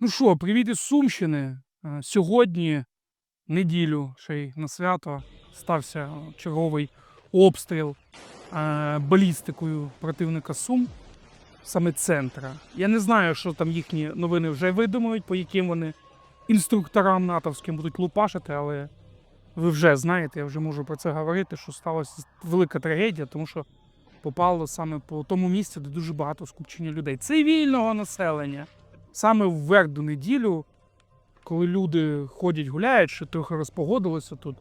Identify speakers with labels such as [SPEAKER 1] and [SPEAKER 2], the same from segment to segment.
[SPEAKER 1] Ну що, привіт із Сумщини. Е, Сьогодні, неділю, ще й на свято, стався черговий обстріл е, балістикою противника Сум, саме центра. Я не знаю, що там їхні новини вже видумують, по яким вони інструкторам натовським будуть лупашити, але ви вже знаєте, я вже можу про це говорити, що сталася велика трагедія, тому що попало саме по тому місці, де дуже багато скупчення людей. Цивільного населення саме в верхню неділю, коли люди ходять, гуляють, що трохи розпогодилося тут.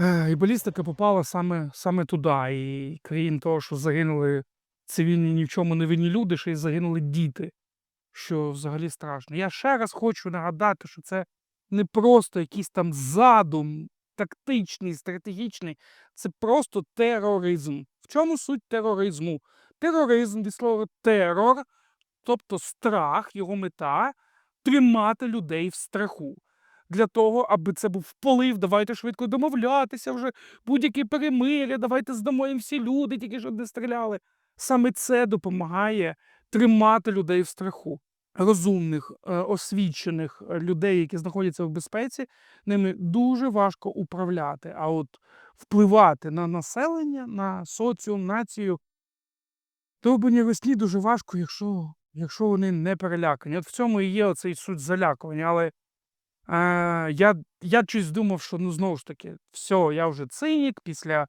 [SPEAKER 1] е, І балістика попала саме, саме туди. І крім того, що загинули цивільні ні в чому не винні люди, ще й загинули діти, що взагалі страшно. Я ще раз хочу нагадати, що це не просто якийсь там задум тактичний, стратегічний, це просто тероризм. В чому суть тероризму? Тероризм від слова терор Тобто страх, його мета тримати людей в страху. Для того, аби це був вплив, давайте швидко домовлятися вже, будь-які перемиря, давайте здамо їм всі люди, тільки щоб не стріляли. Саме це допомагає тримати людей в страху. Розумних, е, освічених е, людей, які знаходяться в безпеці, ними дуже важко управляти. А от впливати на населення, на соціум, націю, довбані весні дуже важко, якщо якщо вони не перелякані. От в цьому і є оцей суть залякування. Але е, я, я щось думав, що ну знову ж таки, все, я вже цинік після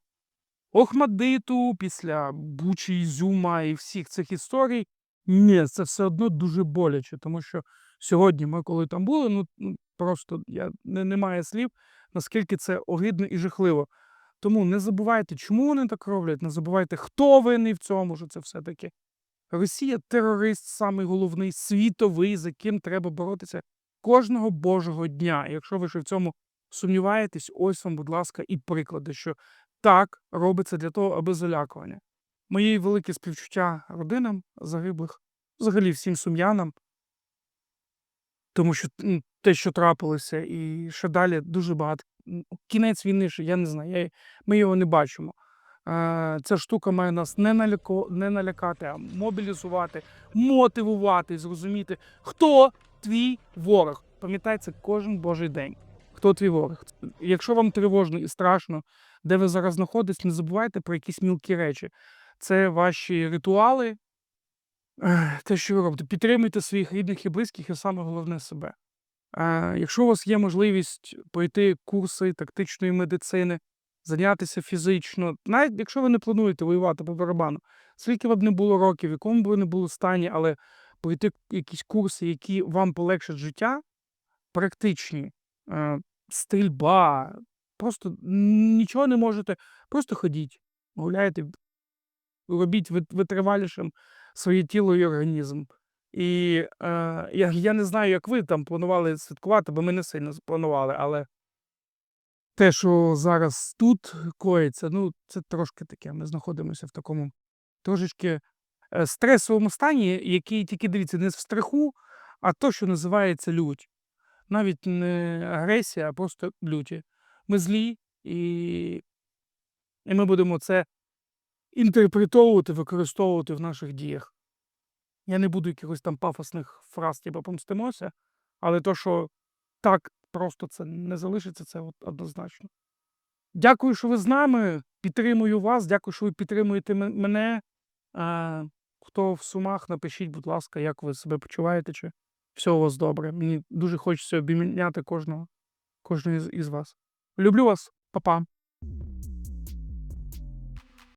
[SPEAKER 1] Охмадиту, після Бучі Ізюма і всіх цих історій. Ні, це все одно дуже боляче, тому що сьогодні ми, коли там були, ну ну, просто я, не, немає слів, наскільки це огидно і жахливо. Тому не забувайте, чому вони так роблять, не забувайте, хто винний в цьому, що це все-таки Росія терорист, самий головний, світовий, за ким треба боротися кожного божого дня. Якщо ви ще в цьому сумніваєтесь, ось вам, будь ласка, і приклади, що так робиться для того, аби залякування. Мої великі співчуття родинам загиблих, взагалі всім сум'янам, тому що те, що трапилося, і ще далі дуже багато. Кінець війни, ще я не знаю, я, ми його не бачимо. Е, Ця штука має нас не, наляко, не налякати, а мобілізувати, мотивувати, зрозуміти, хто твій ворог. Пам'ятай це кожен божий день. Хто твій ворог? Якщо вам тривожно і страшно, де ви зараз знаходитесь, не забувайте про якісь мілкі речі. Це ваші ритуали, е, те, що ви робите. Підтримуйте своїх рідних і близьких, і саме головне себе. Е, Якщо у вас є можливість пройти курси тактичної медицини, зайнятися фізично, навіть якщо ви не плануєте воювати по барабану, скільки б не було років, якому б ви не були стані, але пройти якісь курси, які вам полегшать життя, практичні, е, стрільба, просто нічого не можете, просто ходіть, гуляйте, робіть витривалішим своє тіло і організм. І е, я, я не знаю, як ви там планували святкувати, бо ми не сильно планували, але те, що зараз тут коїться, ну, це трошки таке. Ми знаходимося в такому трошечки е, стресовому стані, який тільки дивіться, не в страху, а то, що називається лють. Навіть не агресія, а просто люті. Ми злі, і, і ми будемо це інтерпретовувати, використовувати в наших діях. Я не буду якихось там пафосних фраз, типу помстимося, але то, що так просто це не залишиться, це от однозначно. Дякую, що ви з нами. Підтримую вас. Дякую, що ви підтримуєте мене. Хто в сумах, напишіть, будь ласка, як ви себе почуваєте, чи все у вас добре. Мені дуже хочеться обміняти кожного, кожного із вас. Люблю вас, Па-па.